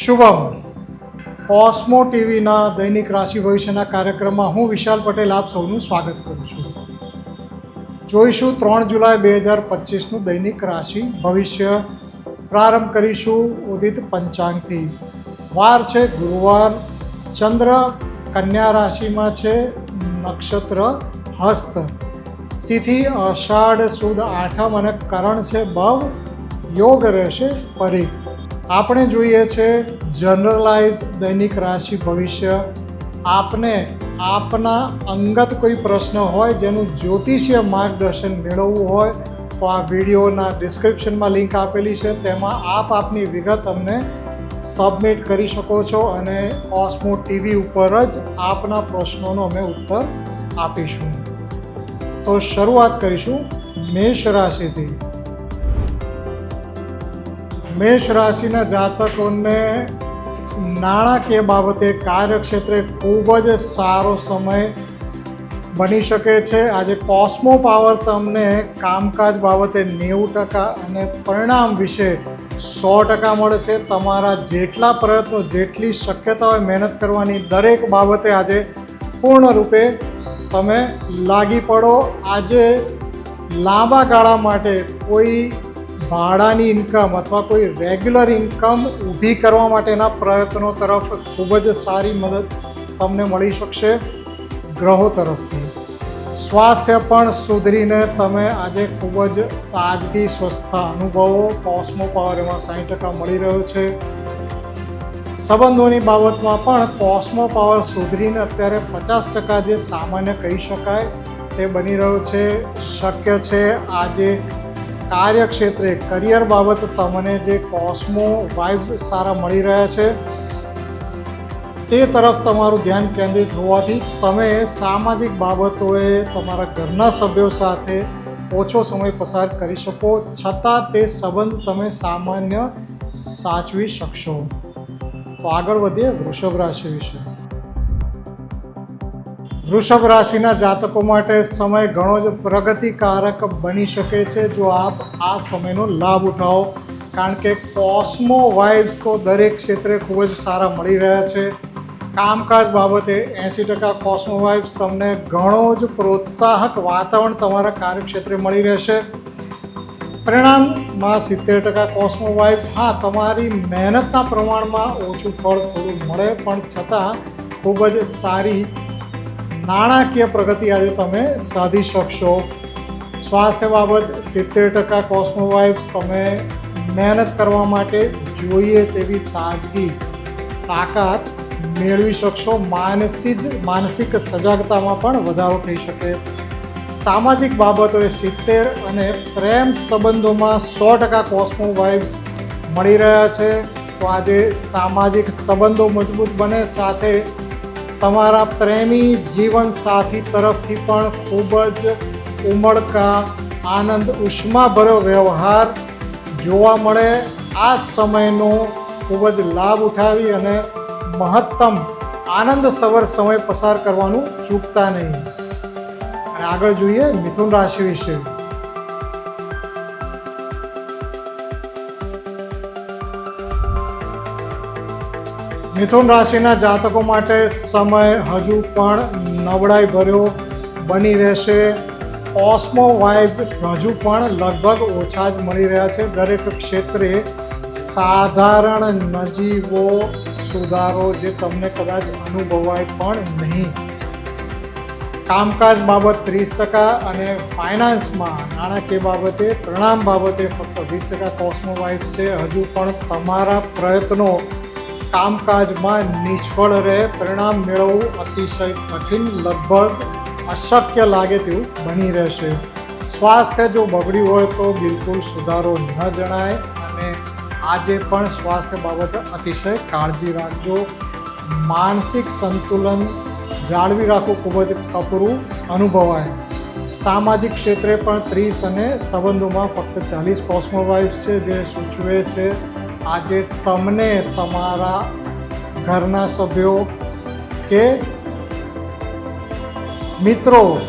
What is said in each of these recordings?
શુભમ. કોસ્મો ટીવીના દૈનિક રાશિ ભવિષ્યના કાર્યક્રમમાં હું વિશાલ પટેલ આપ સૌનું સ્વાગત કરું છું. જોઈશું ત્રણ જુલાઈ બે હજાર પચીસનું દૈનિક રાશિ ભવિષ્ય. પ્રારંભ કરીશું ઉદિત પંચાંગથી. વાર છે ગુરુવાર. ચંદ્ર કન્યા રાશિમાં છે નક્ષત્ર હસ્ત. તિથિ અષાઢ સુદ આઠમ અને કરણ છે બવ. યોગ રહેશે પરીખ. આપણે જોઈએ છે જનરલાઇઝ દૈનિક રાશિ ભવિષ્ય. આપને આપના અંગત કોઈ પ્રશ્ન હોય જેનું જ્યોતિષીય માર્ગદર્શન મેળવવું હોય, તો આ વિડીયોના ડિસ્ક્રિપ્શનમાં લિંક આપેલી છે. તેમાં આપ આપની વિગત અમને સબમિટ કરી શકો છો અને ઓસ્મો ટીવી ઉપર જ આપના પ્રશ્નોનો અમે ઉત્તર આપીશું. તો શરૂઆત કરીશું મેષ રાશિથી. મેષ રાશિના જાતકોને નાણાકીય બાબતે કાર્યક્ષેત્રે ખૂબ જ સારો સમય બની શકે છે. આજે કોસ્મો પાવર તમને કામકાજ બાબતે નેવું ટકા અને પરિણામ વિશે સો ટકા મળે છે. તમારા જેટલા પ્રયત્નો, જેટલી શક્યતા હોય મહેનત કરવાની દરેક બાબતે આજે પૂર્ણ રૂપે તમે લાગી પડો. આજે લાંબા ગાળા માટે કોઈ ભાડાની ઇન્કમ અથવા કોઈ રેગ્યુલર ઇન્કમ ઊભી કરવા માટેના પ્રયત્નો તરફ ખૂબ જ સારી મદદ તમને મળી શકશે ગ્રહો તરફથી. સ્વાસ્થ્ય પણ સુધરીને તમે આજે ખૂબ જ તાજગી સ્વસ્થતા અનુભવો. કોસ્મો પાવર એમાં સાઠ ટકા મળી રહ્યો છે. સંબંધોની બાબતમાં પણ કોસ્મો પાવર સુધરીને અત્યારે પચાસ ટકા જે સામાન્ય કહી શકાય તે બની રહ્યો છે. શક્ય છે આજે કાર્યક્ષેત્રે કરિયર બાબત તમને જે કોસ્મો વાઇબ્સ સારા મળી રહ્યા છે, તે તરફ તમારું ધ્યાન કેન્દ્રિત હોવાથી તમે સામાજિક બાબતોએ તમારા ઘરના સભ્યો સાથે ઓછો સમય પસાર કરી શકો, છતાં તે સંબંધ તમે સામાન્ય સાચવી શકશો. તો આગળ વધીએ વૃષભ રાશિ વિશે. વૃષભ રાશિના જાતકો માટે સમય ઘણો જ પ્રગતિકારક બની શકે છે. જો આપ આ સમયનો લાભ ઉઠાવો, કારણ કે કોસ્મો વાઇબ્સ તો દરેક ક્ષેત્રે ખૂબ જ સારા મળી રહ્યા છે. કામકાજ બાબતે એંસી ટકા કોસ્મો વાઇબ્સ તમને ઘણો જ પ્રોત્સાહક વાતાવરણ તમારા કાર્યક્ષેત્રે મળી રહેશે. પરિણામમાં સિત્તેર ટકા કોસ્મો વાઇબ્સ, હા, તમારી મહેનતના પ્રમાણમાં ઓછું ફળ થોડું મળે, પણ છતાં ખૂબ જ સારી નાણાકીય પ્રગતિ આજે તમે સાધી શકશો. સ્વાસ્થ્ય બાબત સિત્તેર ટકા કોસ્મોવાઇબ્સ તમે મહેનત કરવા માટે જોઈએ તેવી તાજગી. તાકાત મેળવી શકશો. માનસિક માનસિક સજાગતામાં પણ વધારો થઈ શકે. સામાજિક બાબતોએ સિત્તેર અને પ્રેમ સંબંધોમાં સો ટકા કોસ્મો વાઇબ્સ મળી રહ્યા છે. તો આજે સામાજિક સંબંધો મજબૂત બને. સાથે તમારા પ્રેમી જીવન સાથી તરફથી પણ ખૂબ જ ઉમળકા, આનંદ, ઉષ્માભર્યો વ્યવહાર જોવા મળે. આ સમયનો ખૂબ જ લાભ ઉઠાવી અને મહત્તમ આનંદ સવર સમય પસાર કરવાનું ચૂકતા નહીં. અને આગળ જોઈએ મિથુન રાશિ વિશે. મિથુન રાશિના જાતકો માટે સમય હજુ પણ નબળાઈ ભર્યો બની રહેશે. ઓસ્મો વાઇબ્સ હજુ પણ લગભગ ઓછા જ મળી રહ્યા છે. દરેક ક્ષેત્રે સાધારણ નજીવો સુધારો જે તમને કદાચ અનુભવાય પણ નહીં. કામકાજ બાબત ત્રીસ ટકા અને ફાઇનાન્સમાં નાણાકીય બાબતે, પ્રણામ બાબતે ફક્ત વીસ ટકા કોસ્મો વાઇફ છે. હજુ પણ તમારા પ્રયત્નો કામકાજમાં નિષ્ફળ રહે, પરિણામ મેળવવું અતિશય કઠિન, લગભગ અશક્ય લાગે તેવું બની રહેશે. સ્વાસ્થ્ય જો બગડ્યું હોય તો બિલકુલ સુધારો ન જણાય અને આજે પણ સ્વાસ્થ્ય બાબતે અતિશય કાળજી રાખજો. માનસિક સંતુલન જાળવી રાખવું ખૂબ જ કપરું અનુભવાય. સામાજિક ક્ષેત્રે પણ ત્રીસ અને સંબંધોમાં ફક્ત ચાલીસ કોસ્મો વાઇફ છે જે સૂચવે છે. આજે તમને તમારા ઘરના સભ્યો કે મિત્રો,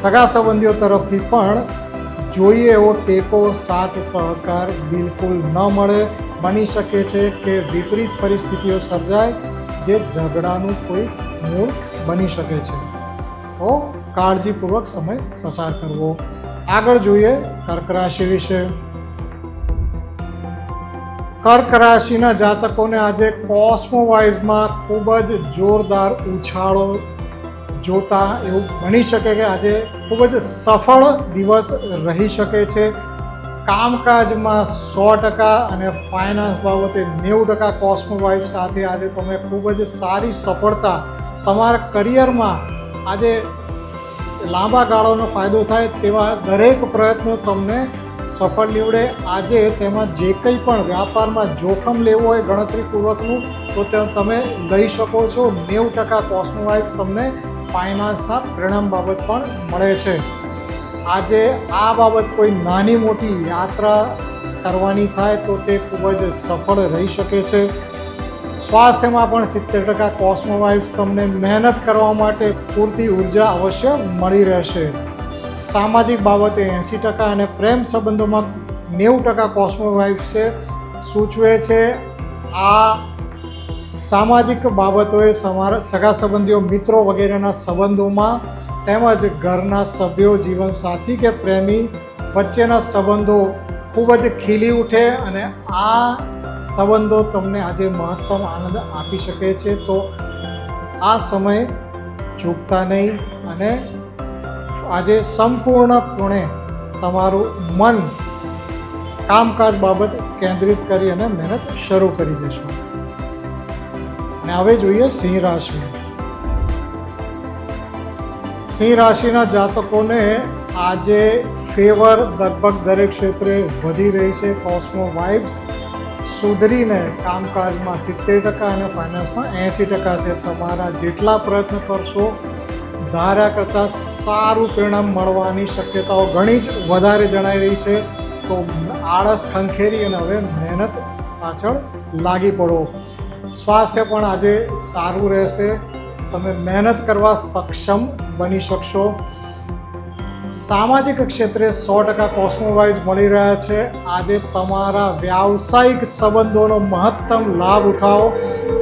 સગા સંબંધીઓ તરફથી પણ જોઈએ એવો ટેકો સાથ સહકાર બિલકુલ ન મળે. બની શકે છે કે વિપરીત પરિસ્થિતિઓ સર્જાય જે ઝઘડાનું કોઈ મૂળ બની શકે છે. તો કાળજીપૂર્વક સમય પસાર કરવો. આગળ જોઈએ કર્ક રાશિ વિશે. કર્ક રાશિના જાતકોને આજે કોસ્મોવાઇઝમાં ખૂબ જ જોરદાર ઉછાળો જોતા એવું બની શકે કે આજે ખૂબ જ સફળ દિવસ રહી શકે છે. કામકાજમાં સો ટકા અને ફાઇનાન્સ બાબતે નેવું ટકા કોસ્મોવાઇફ સાથે આજે તમે ખૂબ જ સારી સફળતા તમારા કરિયરમાં આજે લાંબા ગાળાનો ફાયદો થાય તેવા દરેક પ્રયત્નો તમને સફળ નીવડે. આજે તેમાં જે કંઈ પણ વ્યાપારમાં જોખમ લેવું હોય ગણતરીપૂર્વકનું, તો તે તમે લઈ શકો છો. નેવું ટકા કોસ્મોવાઇફ તમને ફાઇનાન્સના પરિણામ બાબત પણ મળે છે. આજે આ બાબત કોઈ નાની મોટી યાત્રા કરવાની થાય તો તે ખૂબ જ સફળ રહી શકે છે. સ્વાસ્થ્યમાં પણ સિત્તેર ટકા કોસ્મોવાઇફ તમને મહેનત કરવા માટે પૂરતી ઊર્જા અવશ્ય મળી રહેશે. સામાજિક બાબતે એંસી ટકા અને પ્રેમ સંબંધોમાં નેવું ટકા કોસ્મોવાઇફ છે, સૂચવે છે, આ સામાજિક બાબતોએ સગા સંબંધીઓ, મિત્રો વગેરેના સંબંધોમાં તેમજ ઘરના સભ્યો, જીવનસાથી કે પ્રેમી વચ્ચેના સંબંધો ખૂબ જ ખીલી ઉઠે અને આ સંબંધો તમને આજે મહત્તમ આનંદ આપી શકે છે. તો આ સમય ચૂકતા નહીં અને આજે સંપૂર્ણપણે તમારું મન કામકાજ બાબત કેન્દ્રિત કરી અને મહેનત શરૂ કરી દેશો. અને હવે જોઈએ સિંહ રાશિ. સિંહ રાશિના જાતકોને આજે ફેવર લગભગ દરેક ક્ષેત્રે વધી રહી છે. કોસ્મો વાઇબ્સ સુધરીને કામકાજમાં સિત્તેર ટકા અને ફાઇનાન્સમાં એંસી ટકા છે. તમારા જેટલા પ્રયત્ન કરશો ધાર્યા કરતાં સારું પરિણામ મળવાની શક્યતાઓ ઘણી જ વધારે જણાઈ રહી છે. તો આળસ, ખંખેરી અને હવે મહેનત પાછળ લાગી પડો. સ્વાસ્થ્ય પણ આજે સારું રહેશે. તમે મહેનત કરવા સક્ષમ બની શકશો. સામાજિક ક્ષેત્રે સો ટકા કોસ્મોવાઇઝ મળી રહ્યા છે. આજે તમારા વ્યાવસાયિક સંબંધોનો મહત્તમ લાભ ઉઠાવો.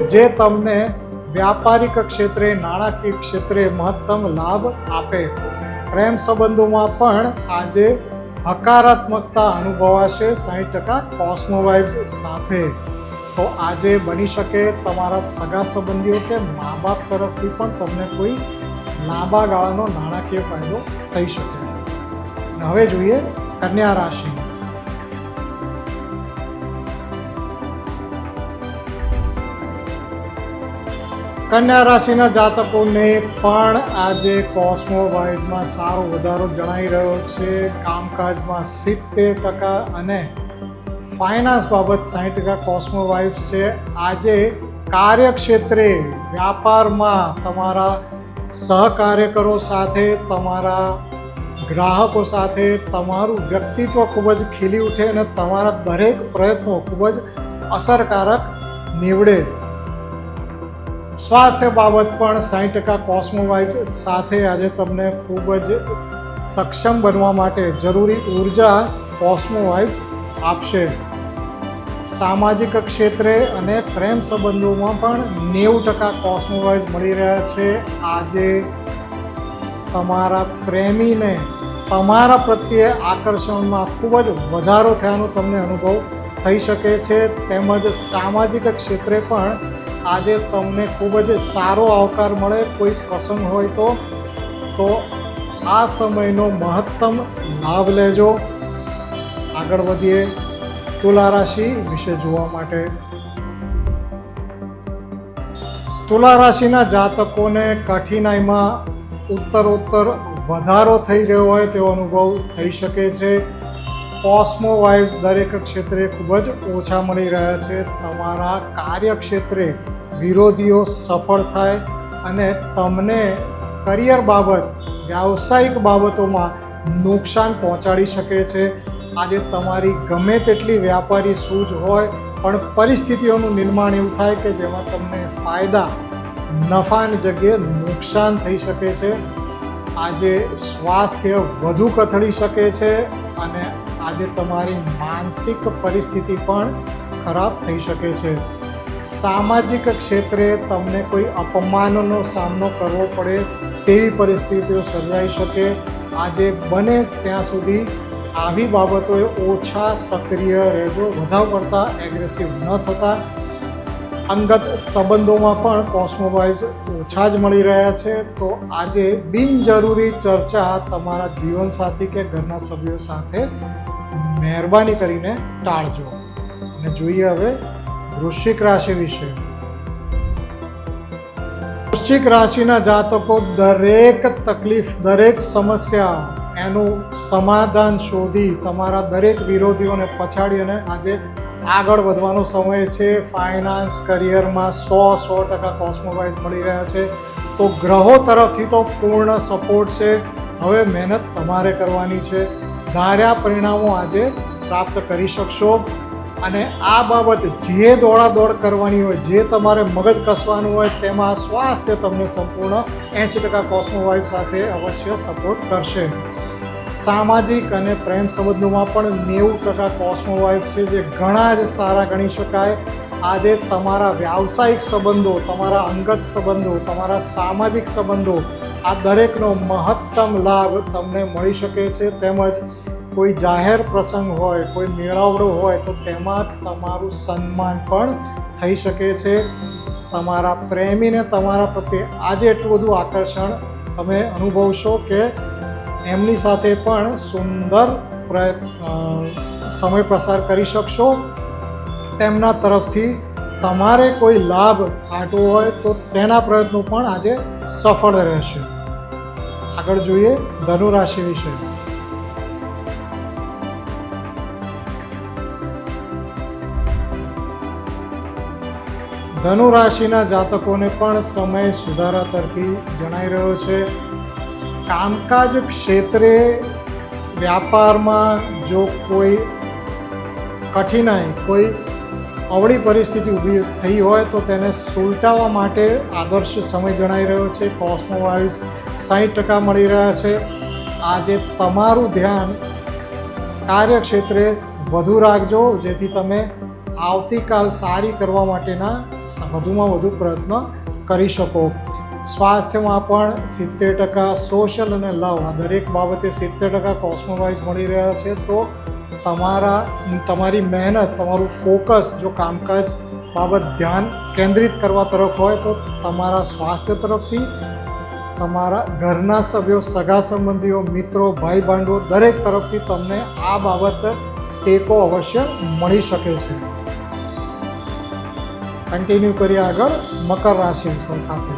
જે તમને વ્યાપારિક ક્ષેત્રે, નાણાકીય ક્ષેત્રે મહત્તમ લાભ આપે. પ્રેમ સંબંધોમાં પણ આજે હકારાત્મકતા અનુભવાશે સાઠ ટકા કોસ્મોવાઇબ્સ સાથે. તો આજે બની શકે તમારા સગા સંબંધીઓ કે મા બાપ તરફથી પણ તમને કોઈ લાંબા ગાળાનો નાણાકીય ફાયદો થઈ શકે. હવે જોઈએ કન્યા રાશિ. કન્યા રાશિના જાતકોને પણ આજે કોસ્મો વાઇઝમાં સારો વધારો જણાઈ રહ્યો છે. કામકાજમાં સિત્તેર ટકા અને ફાઇનાન્સ બાબત સાઠ ટકા કોસ્મો વાઇફ છે. આજે કાર્યક્ષેત્રે વ્યાપારમાં તમારા સહકાર્યકરો સાથે, તમારા ગ્રાહકો સાથે તમારું વ્યક્તિત્વ ખૂબ જ ખીલી ઉઠે અને તમારા દરેક પ્રયત્નો ખૂબ જ અસરકારક નીવડે. સ્વાસ્થ્ય બાબત પણ સાઠ ટકા કોસ્મોવાઇઝ સાથે આજે તમને ખૂબ જ સક્ષમ બનવા માટે જરૂરી ઊર્જા કોસ્મોવાઇઝ આપશે. સામાજિક ક્ષેત્રે અને પ્રેમ સંબંધોમાં પણ નેવું ટકા કોસ્મોવાઇઝ મળી રહ્યા છે. આજે તમારા પ્રેમીને તમારા પ્રત્યે આકર્ષણમાં ખૂબ જ વધારો થયાનો તમને અનુભવ થઈ શકે છે. તેમજ સામાજિક ક્ષેત્રે પણ આજે તમને ખૂબ જ સારો આવકાર મળે, કોઈ પ્રસંગ હોય તો તો આ સમયનો મહત્તમ લાભ લેજો. આગળ વધીએ. તુલા રાશિ વિશે જોવા માટે. તુલા રાશિના જાતકોને કઠિનાઈમાં ઉત્તરોત્તર વધારો થઈ રહ્યો હોય તેવો અનુભવ થઈ શકે છે. કોસ્મો વાઇવ્સ દરેક ક્ષેત્રે ખૂબ જ ઓછા મળી રહ્યા છે. તમારા કાર્યક્ષેત્રે વિરોધીઓ સફળ થાય અને તમને કરિયર બાબત, વ્યાવસાયિક બાબતોમાં નુકસાન પહોંચાડી શકે છે. આજે તમારી ગમે તેટલી વ્યાપારી સૂઝ હોય, પણ પરિસ્થિતિઓનું નિર્માણ એવું થાય કે જેમાં તમને ફાયદા નફાની જગ્યાએ નુકસાન થઈ શકે છે. આજે સ્વાસ્થ્ય વધુ કથળી શકે છે અને આજે તમારી માનસિક પરિસ્થિતિ પણ ખરાબ થઈ શકે છે. સામાજિક ક્ષેત્રે તમને કોઈ અપમાનનો સામનો કરવો પડે તેવી પરિસ્થિતિઓ સર્જાઈ શકે. આજે બને ત્યાં સુધી આવી બાબતોએ ઓછા સક્રિય રહેજો. વધારે પડતા એગ્રેસિવ ન થતા. અંગત સંબંધોમાં પણ કોસ્મોવાઇઝ ઓછા જ મળી રહ્યા છે. તો આજે બિનજરૂરી ચર્ચા તમારા જીવનસાથી કે ઘરના સભ્યો સાથે મહેરબાની કરીને ટાળજો. અને જોઈએ હવે વૃશ્ચિક રાશિ વિશે. વૃશ્ચિક રાશિના જાતકો દરેક તકલીફ, દરેક સમસ્યા એનું સમાધાન શોધી તમારા દરેક વિરોધીઓને પછાડી અને આજે આગળ વધવાનો સમય છે. ફાઇનાન્સ કરિયરમાં સો સો ટકા કોસ્મોવાઇઝ મળી રહ્યા છે. તો ગ્રહો તરફથી તો પૂર્ણ સપોર્ટ છે. હવે મહેનત તમારે કરવાની છે. ધાર્યા પરિણામો આજે પ્રાપ્ત કરી શકશો. અને આ બાબત જે દોડાદોડ કરવાની હોય, જે તમારે મગજ કસવાનું હોય, તેમાં સ્વાસ્થ્ય તમને સંપૂર્ણ એંસી ટકા કોસ્મોવાઇફ સાથે અવશ્ય સપોર્ટ કરશે. સામાજિક અને પ્રેમ સંબંધોમાં પણ નેવું ટકા કોસ્મોવાઇફ છે, જે ઘણા જ સારા ગણી શકાય. આજે તમારા વ્યાવસાયિક સંબંધો, તમારા અંગત સંબંધો, તમારા સામાજિક સંબંધો, આ દરેકનો મહત્તમ લાભ તમને મળી શકે છે. તેમજ કોઈ જાહેર પ્રસંગ હોય, કોઈ મેળાવડો હોય, તો તેમાં તમારું સન્માન પણ થઈ શકે છે. તમારા પ્રેમીને તમારા પ્રત્યે આજે એટલું બધું આકર્ષણ તમે અનુભવશો કે એમની સાથે પણ સુંદર સમય પસાર કરી શકશો. તેમના તરફથી તમારે કોઈ લાભ આટવો હોય, તો તેના પ્રયત્નો પણ આજે સફળ રહેશે. આગળ જોઈએ ધનુરાશિ વિશે. ધનુ રાશિના જાતકોને પણ સમય સુધારા તરફી જણાઈ રહ્યો છે. કામકાજ ક્ષેત્રે વ્યાપારમાં જો કોઈ કઠિનાઈ, કોઈ અવળી પરિસ્થિતિ ઊભી થઈ હોય તો તેને સુલટાવવા માટે આદર્શ સમય જણાઈ રહ્યો છે. કોસ્મોવાઇઝ સાઠ ટકા મળી રહ્યા છે. આજે તમારું ધ્યાન કાર્યક્ષેત્રે વધુ રાખજો, જેથી તમે આવતીકાલ સારી કરવા માટેના વધુમાં વધુ પ્રયત્ન કરી શકો. સ્વાસ્થ્યમાં પણ સિત્તેર ટકા સોશિયલ અને લવ આ દરેક બાબતે સિત્તેર ટકા કોસ્મોવાઇઝ મળી રહ્યા છે. તો તમારા, તમારી મહેનત, તમારું ફોકસ જો કામકાજ બાબત ધ્યાન કેન્દ્રિત કરવા તરફ હોય તો તમારા સ્વાસ્થ્ય તરફથી, તમારા ઘરના સભ્યો, સગા સંબંધીઓ, મિત્રો ભાઈ ભાંડવો દરેક તરફથી તમને આ બાબત ટેકો અવશ્ય મળી શકે છે. કન્ટિન્યુ કરીએ આગળ મકર રાશિ સાથે.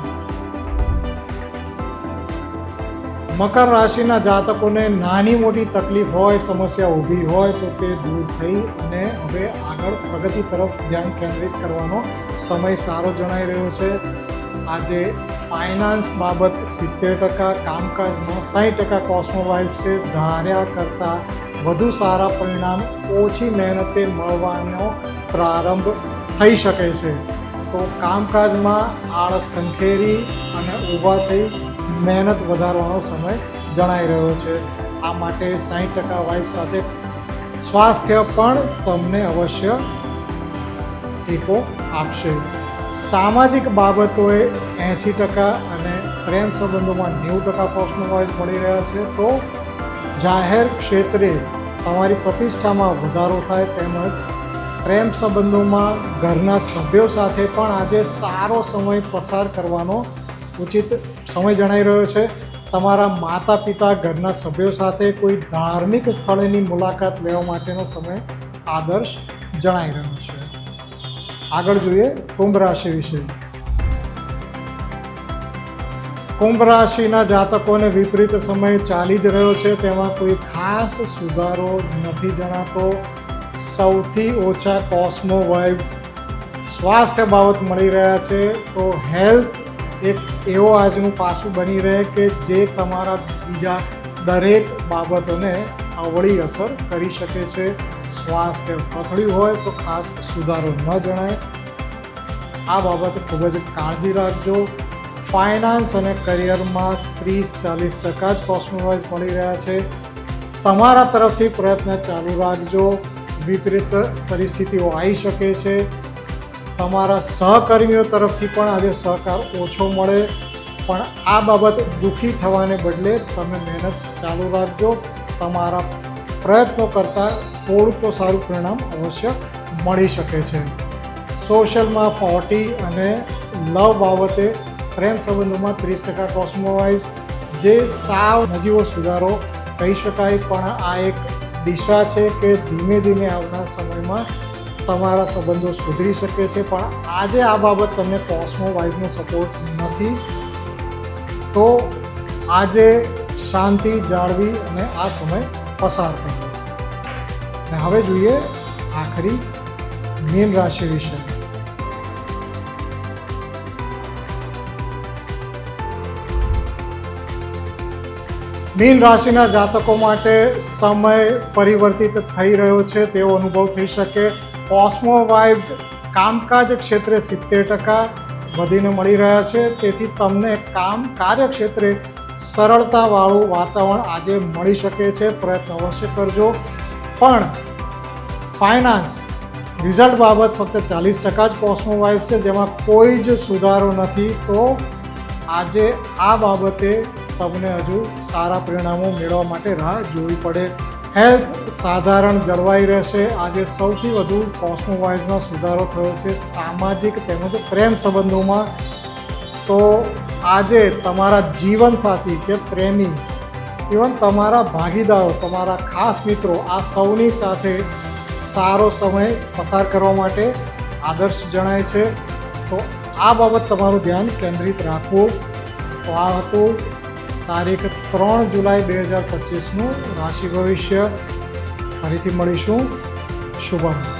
મકર રાશિના જાતકોને નાની મોટી તકલીફ હોય, સમસ્યા ઊભી હોય, તો તે દૂર થઈ અને હવે આગળ પ્રગતિ તરફ ધ્યાન કેન્દ્રિત કરવાનો સમય સારો જણાઈ રહ્યો છે. આજે ફાઇનાન્સ બાબત સિત્તેર ટકા, કામકાજમાં સાઠ ટકા કોસ્મોવાઇફ છે. ધાર્યા કરતાં વધુ સારા પરિણામ, ઓછી મહેનતે મળવાનો પ્રારંભ થઈ શકે છે. તો કામકાજમાં આળસ ખંખેરી અને ઊભા થઈ મહેનત વધારવાનો સમય જણાઈ રહ્યો છે. આ માટે સાઠ ટકા વાઇફ સાથે સ્વાસ્થ્ય પણ તમને અવશ્ય ટેકો આપશે. સામાજિક બાબતોએ એંસી ટકા અને પ્રેમ સંબંધોમાં નેવું ટકા પોસ્ટમાં મળી રહ્યા છે. તો જાહેર ક્ષેત્રે તમારી પ્રતિષ્ઠામાં વધારો થાય તેમજ પ્રેમ સંબંધોમાં ઘરના સભ્યો સાથે પણ આજે સારો સમય પસાર કરવાનો ઉચિત સમય જણાઈ રહ્યો છે. તમારા માતા પિતા ઘરના સભ્યો સાથે કોઈ ધાર્મિક સ્થળેની મુલાકાત લેવા માટેનો સમય આદર્શ જણાઈ રહ્યો છે. આગળ જોઈએ કુંભ રાશિ વિશે. કુંભ રાશિના જાતકોને વિપરીત સમય ચાલી જ રહ્યો છે. તેમાં કોઈ ખાસ સુધારો નથી જણાતો. સૌથી ઓછા કોસ્મો વાઇબ્સ સ્વાસ્થ્ય બાબત મળી રહ્યા છે. તો હેલ્થ એક એવો આજનું પાસું બની રહે કે જે તમારા બીજા દરેક બાબતોને અવળી અસર કરી શકે છે. સ્વાસ્થ્ય પથળ્યું હોય તો ખાસ સુધારો ન જણાય. આ બાબત ખૂબ જ કાળજી રાખજો. ફાઇનાન્સ અને કરિયરમાં ત્રીસ ચાલીસ ટકા જ કોસ્મોવાઇઝ મળી રહ્યા છે. તમારા તરફથી પ્રયત્ન ચાલુ રાખજો. વિપરીત પરિસ્થિતિઓ આવી શકે છે. તમારા સહકર્મીઓ તરફથી પણ આજે સહકાર ઓછો મળે. પણ આ બાબત દુઃખી થવાને બદલે તમે મહેનત ચાલુ રાખજો. તમારા પ્રયત્નો કરતાં થોડુંક તો સારું પરિણામ અવશ્ય મળી શકે છે. સોશિયલમાં ફોર્ટી અને લવ બાબતે પ્રેમ સંબંધોમાં ત્રીસ ટકા કોસ્મોવાઇઝ. જે સાવ નજીવો સુધારો કહી શકાય, પણ આ એક દિશા છે કે ધીમે ધીમે આવનાર સમયમાં તમારા સંબંધો સુધરી શકે છે, પણ આજે આ બાબત તમને કોસ્મો વાઇફનો સપોર્ટ નથી. તો આજે શાંતિ જાળવી અને આ સમય પસાર કરવો અને હવે જોઈએ આખરી મીન રાશિ વિશે. મીન રાશિના જાતકો માટે સમય પરિવર્તિત થઈ રહ્યો છે, તેવો અનુભવ થઈ શકે. કોસ્મો વાઇબ્સ કામકાજ ક્ષેત્રે સિત્તેર ટકા વધીને મળી રહ્યા છે. તેથી તમને કામ કાર્યક્ષેત્રે સરળતાવાળું વાતાવરણ આજે મળી શકે છે. પ્રયત્ન અવશ્ય કરજો. પણ ફાઇનાન્સ રિઝલ્ટ બાબત ફક્ત ચાલીસ ટકા જ કોસ્મો વાઇફ છે, જેમાં કોઈ જ સુધારો નથી. તો આજે આ બાબતે તમને હજુ સારા પરિણામો મેળવવા માટે રાહ જોવી પડે. હેલ્થ સાધારણ જળવાઈ રહેશે. આજે સૌથી વધુ કોસ્મોવાઇઝમાં સુધારો થયો છે સામાજિક તેમજ પ્રેમ સંબંધોમાં. તો આજે તમારા જીવનસાથી કે પ્રેમી ઇવન તમારા ભાગીદારો, તમારા ખાસ મિત્રો, આ સૌની સાથે સારો સમય પસાર કરવા માટે આદર્શ જણાય છે. તો આ બાબત તમારું ધ્યાન કેન્દ્રિત રાખવું. તો આ હતું તારીખ ત્રણ જુલાઈ બે હજાર પચીસનું રાશિ ભવિષ્ય ફરીથી મળીશું. શુભમ.